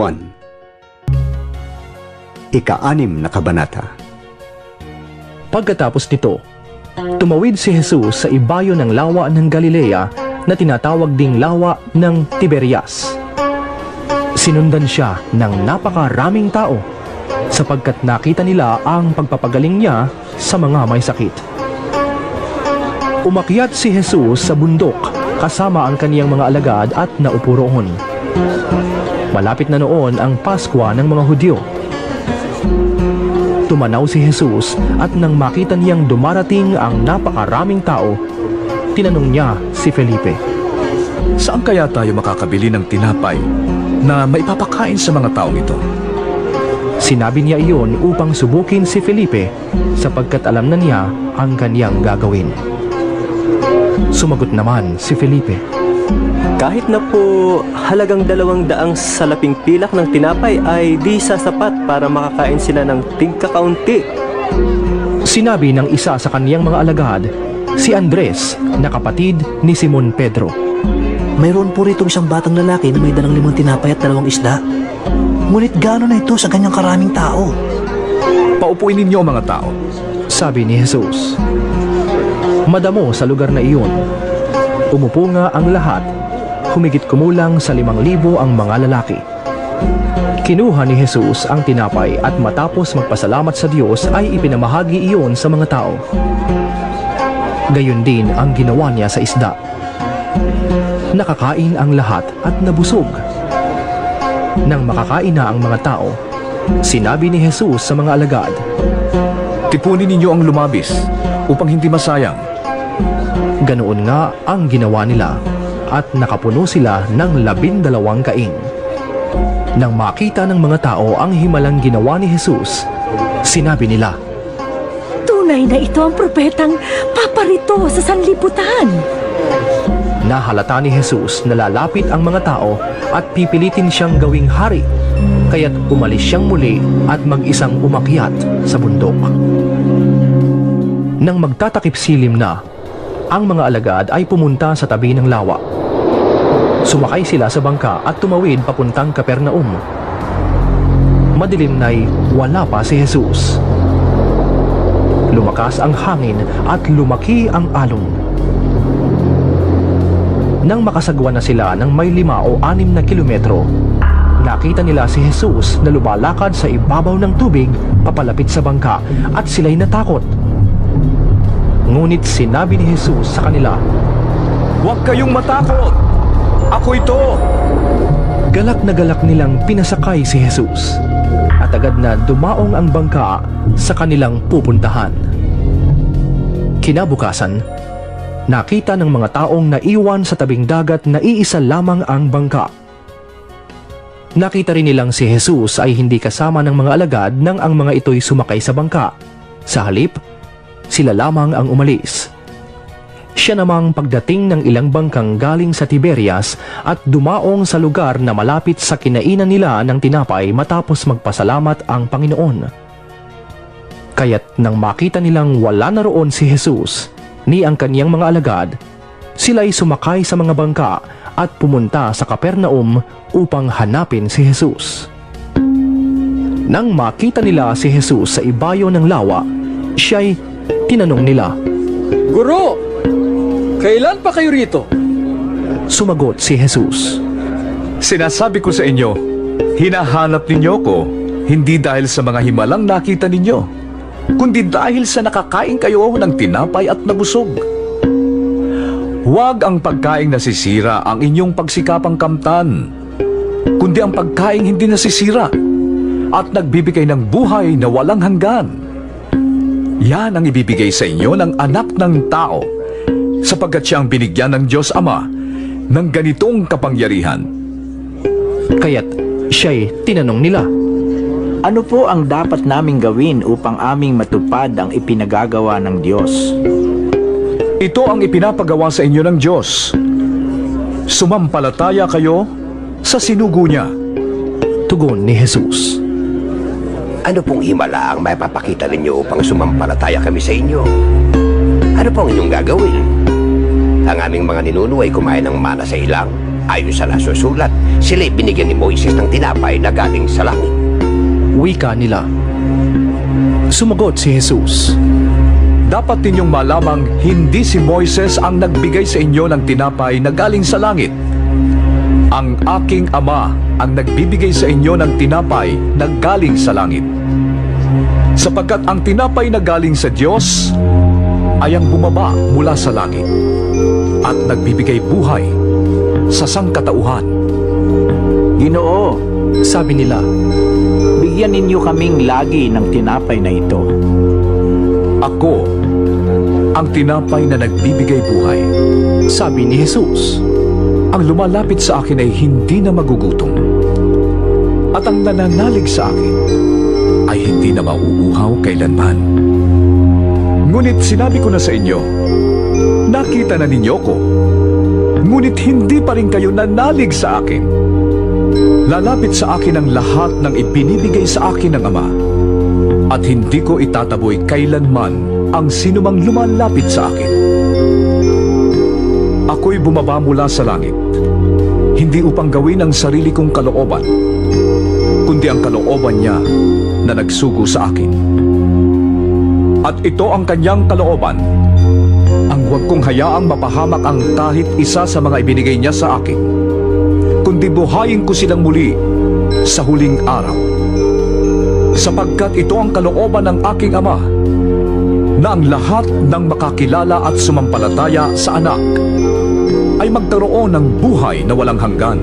Juan Ika-anim na kabanata Pagkatapos nito, tumawid si Jesus sa ibayo ng lawa ng Galilea na tinatawag ding lawa ng Tiberias. Sinundan siya ng napakaraming tao sapagkat nakita nila ang pagpapagaling niya sa mga may sakit. Umakyat si Jesus sa bundok kasama ang kaniyang mga alagad at naupo roon. Malapit na noon ang Paskwa ng mga Hudyo. Tumanaw si Jesus at nang makita niyang dumarating ang napakaraming tao, tinanong niya si Felipe. Saan kaya tayo makakabili ng tinapay na maipapakain sa mga taong ito? Sinabi niya iyon upang subukin si Felipe sapagkat alam na niya ang kaniyang gagawin. Sumagot naman si Felipe. Kahit na po halagang dalawang daang salaping pilak ng tinapay ay di sasapat para makakain sila ng tingkakaunti. Sinabi ng isa sa kaniyang mga alagad, si Andres, na kapatid ni Simon Pedro. Mayroon po rito isang batang lalaki na may dalang limang tinapay at dalawang isda. Ngunit gano'n na ito sa ganyang karaming tao? Paupuin ninyo ang mga tao. Sabi ni Jesus. Madamo sa lugar na iyon. Umupo nga ang lahat, humigit kumulang sa limang libo ang mga lalaki. Kinuha ni Jesus ang tinapay at matapos magpasalamat sa Diyos ay ipinamahagi iyon sa mga tao. Gayon din ang ginawa niya sa isda. Nakakain ang lahat at nabusog. Nang makakain na ang mga tao, sinabi ni Jesus sa mga alagad, Tipunin ninyo ang lumabis upang hindi masayang. Ganoon nga ang ginawa nila at nakapuno sila ng labindalawang kain. Nang makita ng mga tao ang himalang ginawa ni Jesus, sinabi nila, Tunay na ito ang propetang paparito sa sanlibutan. Nahalata ni Jesus na lalapit ang mga tao at pipilitin siyang gawing hari, kaya't umalis siyang muli at mag-isang umakyat sa bundok. Nang magtatakip silim na, ang mga alagad ay pumunta sa tabi ng lawa. Sumakay sila sa bangka at tumawid papuntang Kapernaum. Madilim na'y wala pa si Jesus. Lumakas ang hangin at lumaki ang alon. Nang makasagwa na sila ng may lima o anim na kilometro, nakita nila si Jesus na lumalakad sa ibabaw ng tubig papalapit sa bangka at sila'y natakot. Ngunit sinabi ni Jesus sa kanila, Huwag kayong matakot! Ako ito! Galak na galak nilang pinasakay si Jesus at agad na dumaong ang bangka sa kanilang pupuntahan. Kinabukasan, nakita ng mga taong naiwan sa tabing dagat na iisa lamang ang bangka. Nakita rin nilang si Jesus ay hindi kasama ng mga alagad nang ang mga ito'y sumakay sa bangka. Sa halip, sila lamang ang umalis. Siya namang pagdating ng ilang bangkang galing sa Tiberias at dumaong sa lugar na malapit sa kinainan nila ng tinapay matapos magpasalamat ang Panginoon. Kaya't nang makita nilang wala na roon si Jesus, ni ang kaniyang mga alagad, sila'y sumakay sa mga bangka at pumunta sa Kapernaum upang hanapin si Jesus. Nang makita nila si Jesus sa ibayo ng lawa, siya'y tinanong nila. Guro, kailan pa kayo rito? Sumagot si Jesus. Sinasabi ko sa inyo, hinahanap ninyo ko hindi dahil sa mga himalang nakita ninyo, kundi dahil sa nakakain kayo ng tinapay at nabusog. Huwag ang pagkaing nasisira ang inyong pagsikapang kamtan, kundi ang pagkaing hindi nasisira at nagbibigay ng buhay na walang hanggan. Yan ang ibibigay sa inyo ng anak ng tao sapagkat siya ang binigyan ng Diyos Ama ng ganitong kapangyarihan. Kaya't siya'y tinanong nila. Ano po ang dapat naming gawin upang aming matupad ang ipinagagawa ng Diyos? Ito ang ipinapagawa sa inyo ng Diyos. Sumampalataya kayo sa sinugo niya. Tugon ni Jesus. Ano pong himala ang may papakita ninyo upang sumampalataya kami sa inyo? Ano pong inyong gagawin? Ang aming mga ninuno ay kumain ng mana sa ilang Ayon sa nasusulat, sila'y binigyan ni Moises ng tinapay na galing sa langit. Wika nila. Sumagot si Jesus. Dapat ninyong malamang hindi si Moises ang nagbigay sa inyo ng tinapay na galing sa langit. Ang aking ama ang nagbibigay sa inyo ng tinapay na galing sa langit. Sapagkat ang tinapay na galing sa Diyos ay ang bumaba mula sa langit at nagbibigay buhay sa sangkatauhan. Ginoo, Sabi nila, bigyan ninyo kaming lagi ng tinapay na ito. Ako ang tinapay na nagbibigay buhay. sabi ni Jesus. Ang lumalapit sa akin ay hindi na magugutom. At ang nananalig sa akin ay hindi na mauuhaw kailanman. Ngunit sinabi ko na sa inyo, nakita na ninyo ko. Ngunit hindi pa rin kayo nanalig sa akin. Lalapit sa akin ang lahat ng ibinibigay sa akin ng Ama. At hindi ko itataboy kailanman ang sinumang lumalapit sa akin. Ako'y bumaba mula sa langit, hindi upang gawin ang sarili kong kalooban, kundi ang kalooban niya na nagsugo sa akin. At ito ang kanyang kalooban, ang huwag kong hayaang mapahamak ang kahit isa sa mga ibinigay niya sa akin, kundi buhayin ko silang muli sa huling araw. Sapagkat ito ang kalooban ng aking ama, na ang lahat ng makakilala at sumampalataya sa anak ay magkaroon ng buhay na walang hanggan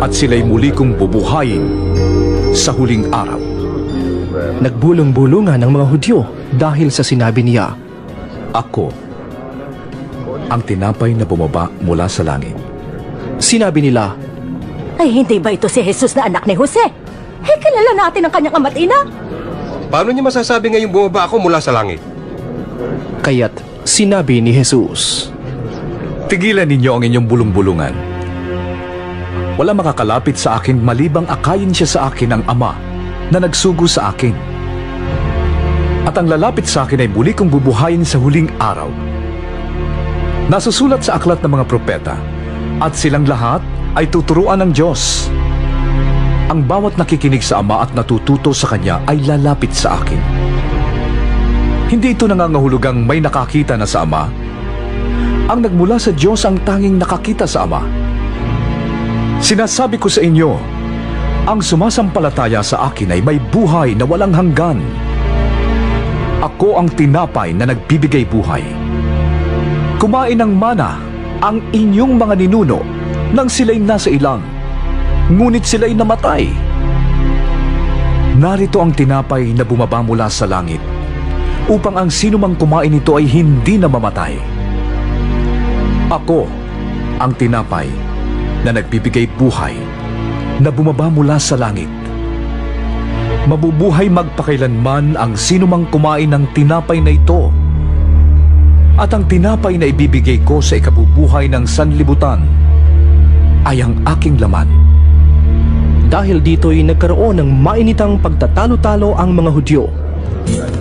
at sila'y muli kong bubuhayin sa huling araw. Nagbulong-bulungan ang mga Hudyo dahil sa sinabi niya. Ako ang tinapay na bumaba mula sa langit. Sinabi nila, Ay, hindi ba ito si Jesus na anak ni Jose? Eh, kilala natin ang kanyang ama't ina. Paano niya masasabi ngayong bumaba ako mula sa langit? kaya't sinabi ni Jesus. Tigilan ninyo ang inyong bulong-bulungan. Wala makakalapit sa akin malibang akayin siya sa akin ng Ama na nagsugo sa akin. At ang lalapit sa akin ay muli kong bubuhayin sa huling araw. Nasusulat sa aklat ng mga propeta at silang lahat ay tuturuan ng Diyos. Ang bawat nakikinig sa Ama at natututo sa Kanya ay lalapit sa akin. Hindi ito nangangahulugang may nakakita na sa Ama, ang nagmula sa Diyos ang tanging nakakita sa Ama. Sinasabi ko sa inyo, ang sumasampalataya sa akin ay may buhay na walang hanggan. Ako ang tinapay na nagbibigay buhay. Kumain ng mana ang inyong mga ninuno nang sila'y nasa ilang, ngunit sila'y namatay. Narito ang tinapay na bumaba mula sa langit, upang ang sinumang kumain nito ay hindi na mamatay. Ako ang tinapay na nagbibigay buhay na bumaba mula sa langit. Mabubuhay magpakailanman ang sinumang kumain ng tinapay na ito. At ang tinapay na ibibigay ko sa ikabubuhay ng sanlibutan ay ang aking laman. Dahil dito'y nagkaroon ng mainitang pagtatalo-talo ang mga Hudyo.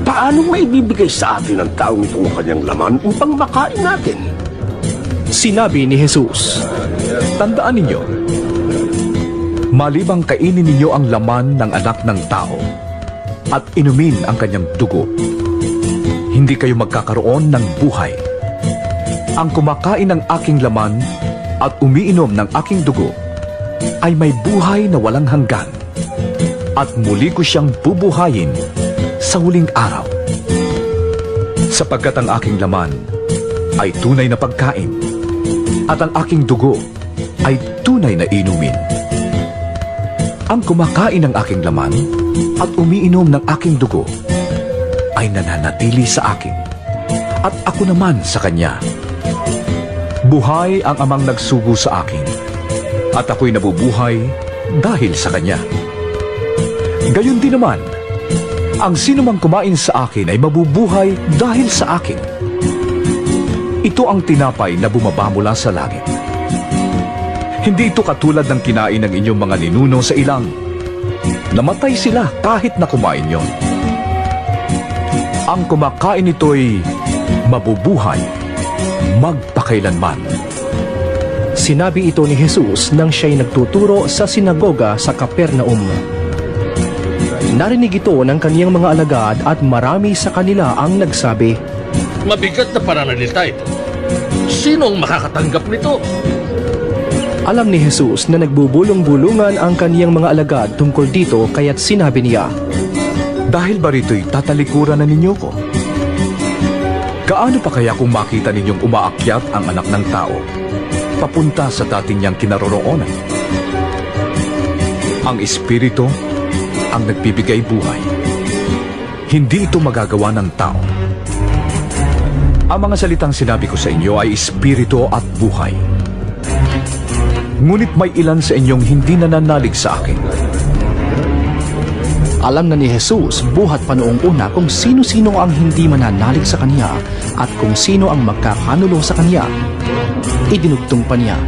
Paano may bibigay sa atin ng taong ito ang kanyang laman upang makain natin? Sinabi ni Jesus. Tandaan ninyo, malibang kainin ninyo ang laman ng anak ng tao at inumin ang kanyang dugo, hindi kayo magkakaroon ng buhay. Ang kumakain ng aking laman at umiinom ng aking dugo ay may buhay na walang hanggan at muli ko siyang bubuhayin sa huling araw. Sapagkat ang aking laman ay tunay na pagkain at ang aking dugo ay tunay na inumin. Ang kumakain ng aking laman at umiinom ng aking dugo ay nananatili sa akin at ako naman sa kanya. Buhay ang amang nagsugo sa akin at ako'y nabubuhay dahil sa kanya. Gayon din naman, ang sinumang kumain sa akin ay mabubuhay dahil sa akin. Ito ang tinapay na bumaba mula sa langit. Hindi ito katulad ng kinain ng inyong mga ninuno sa ilang. Namatay sila kahit na kumain yon. Ang kumakain nito'y mabubuhay magpakailanman. Sinabi ito ni Jesus nang siya'y nagtuturo sa sinagoga sa Kapernaum. Narinig ito ng kaniyang mga alagad at marami sa kanila ang nagsabi, Mabigat na pananalita ito. Sino ang makakatanggap nito? Alam ni Jesus na nagbubulong-bulungan ang kaniyang mga alagad tungkol dito kaya't sinabi niya, Dahil ba rito'y tatalikuran na ninyo ko? Gaano pa kaya kung makita ninyong umaakyat ang anak ng tao papunta sa dati niyang kinaroroonan? Ang Espiritu ang nagbibigay buhay. Hindi ito magagawa ng tao. Ang mga salitang sinabi ko sa inyo ay Espiritu at buhay. Ngunit may ilan sa inyong hindi nananalig sa akin. Alam na ni Jesus buhat pa noong una kung sino-sino ang hindi mananalig sa kanya at kung sino ang magkakanulo sa kanya. Idinugtong pa niya,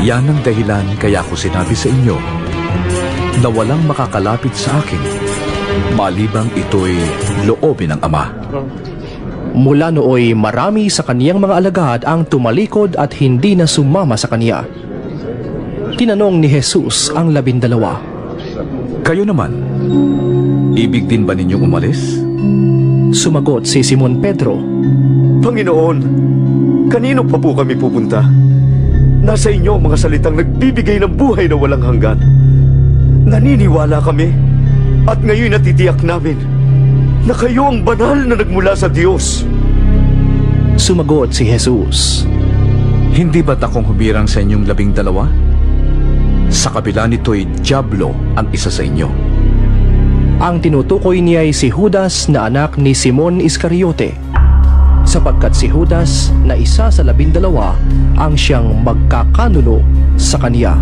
Yan ang dahilan kaya ko sinabi sa inyo na walang makakalapit sa akin malibang ito'y loobin ng Ama. Mula nooy marami sa kaniyang mga alagad ang tumalikod at hindi na sumama sa kaniya. Tinanong ni Jesus ang labindalawa. Kayo naman, ibig din ba ninyong umalis? Sumagot si Simon Pedro, Panginoon, kanino pa po kami pupunta? Nasa inyo ang mga salitang nagbibigay ng buhay na walang hanggan. Naniniwala kami at ngayon natitiyak namin na kayo ang banal na nagmula sa Diyos. Sumagot si Jesus. Hindi ba't akong humirang sa inyong labing dalawa? Sa kabila nito'y Diablo ang isa sa inyo. Ang tinutukoy niya ay si Judas na anak ni Simon Iscariote. Sapagkat si Judas na isa sa labindalawa ang siyang magkakanulo sa kaniya.